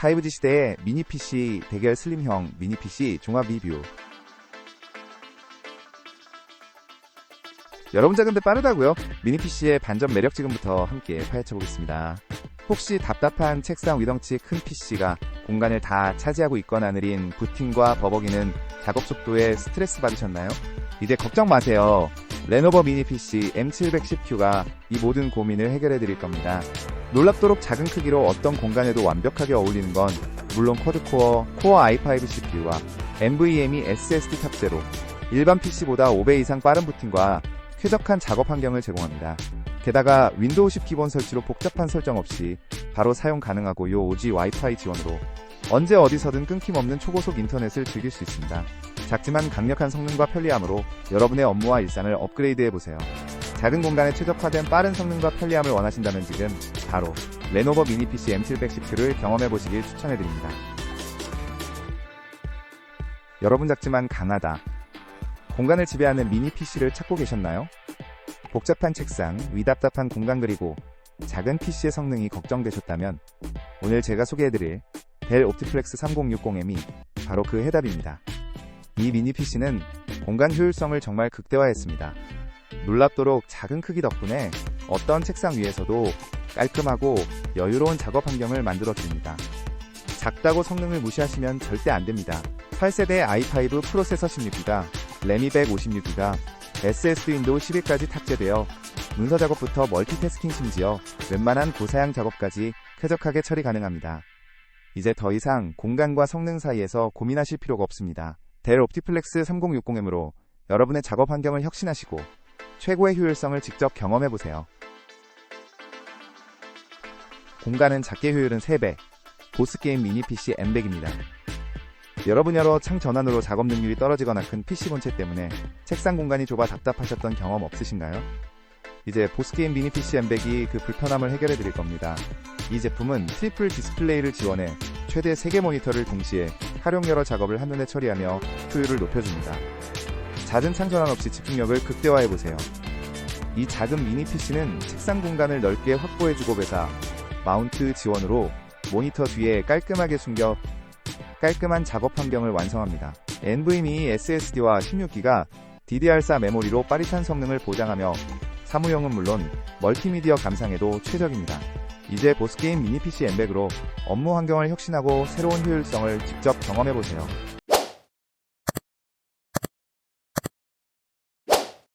5G 시대의 미니 PC 대결 슬림형 미니 PC 종합 리뷰. 여러분 작은데 빠르다고요? 미니 PC의 반전 매력 지금부터 함께 파헤쳐 보겠습니다. 혹시 답답한 책상 위덩치 큰 PC가 공간을 다 차지하고 있거나 느린 부팅과 버벅이는 작업 속도에 스트레스 받으셨나요? 이제 걱정 마세요. 레노버 미니 PC M710Q가 이 모든 고민을 해결해 드릴 겁니다. 놀랍도록 작은 크기로 어떤 공간에도 완벽하게 어울리는 건 물론 쿼드코어 코어 i5 CPU와 NVMe SSD 탑재로 일반 PC보다 5배 이상 빠른 부팅과 쾌적한 작업 환경을 제공합니다. 게다가 윈도우 10 기본 설치로 복잡한 설정 없이 바로 사용 가능하고 요 OG 와이파이 지원으로 언제 어디서든 끊김없는 초고속 인터넷을 즐길 수 있습니다. 작지만 강력한 성능과 편리함으로 여러분의 업무와 일상을 업그레이드해보세요. 작은 공간에 최적화된 빠른 성능과 편리함을 원하신다면 지금 바로 레노버 미니 PC M710Q를 경험해보시길 추천해드립니다. 여러분 작지만 강하다. 공간을 지배하는 미니 PC를 찾고 계셨나요? 복잡한 책상, 위답답한 공간 그리고 작은 PC의 성능이 걱정되셨다면 오늘 제가 소개해드릴 델 옵티플렉스 3060M이 바로 그 해답입니다. 이 미니 PC는 공간 효율성을 정말 극대화했습니다. 놀랍도록 작은 크기 덕분에 어떤 책상 위에서도 깔끔하고 여유로운 작업 환경을 만들어 드립니다. 작다고 성능을 무시하시면 절대 안 됩니다. 8세대 i5 프로세서 16기가, 램이 156기가, SSD 윈도우 11까지 탑재되어 문서 작업부터 멀티태스킹 심지어 웬만한 고사양 작업까지 쾌적하게 처리 가능합니다. 이제 더 이상 공간과 성능 사이에서 고민하실 필요가 없습니다. 델 옵티플렉스 3060M으로 여러분의 작업 환경을 혁신하시고 최고의 효율성을 직접 경험해보세요. 공간은 작게 효율은 3배, 보스게임 미니 PC M100입니다. 여러분 여러 창 전환으로 작업 능률이 떨어지거나 큰 PC 본체 때문에 책상 공간이 좁아 답답하셨던 경험 없으신가요? 이제 보스게임 미니 PC M100이 그 불편함을 해결해 드릴 겁니다. 이 제품은 트리플 디스플레이를 지원해 최대 3개 모니터를 동시에 활용 여러 작업을 한눈에 처리하며 효율을 높여줍니다. 잦은 창 전환 없이 집중력을 극대화해보세요. 이 작은 미니 PC는 책상 공간을 넓게 확보해주고 배사, 마운트 지원으로 모니터 뒤에 깔끔하게 숨겨 깔끔한 작업 환경을 완성합니다. NVMe SSD와 16기가 DDR4 메모리로 빠릿한 성능을 보장하며 사무용은 물론 멀티미디어 감상에도 최적입니다. 이제 보스게임 미니 PC M100으로 업무 환경을 혁신하고 새로운 효율성을 직접 경험해보세요.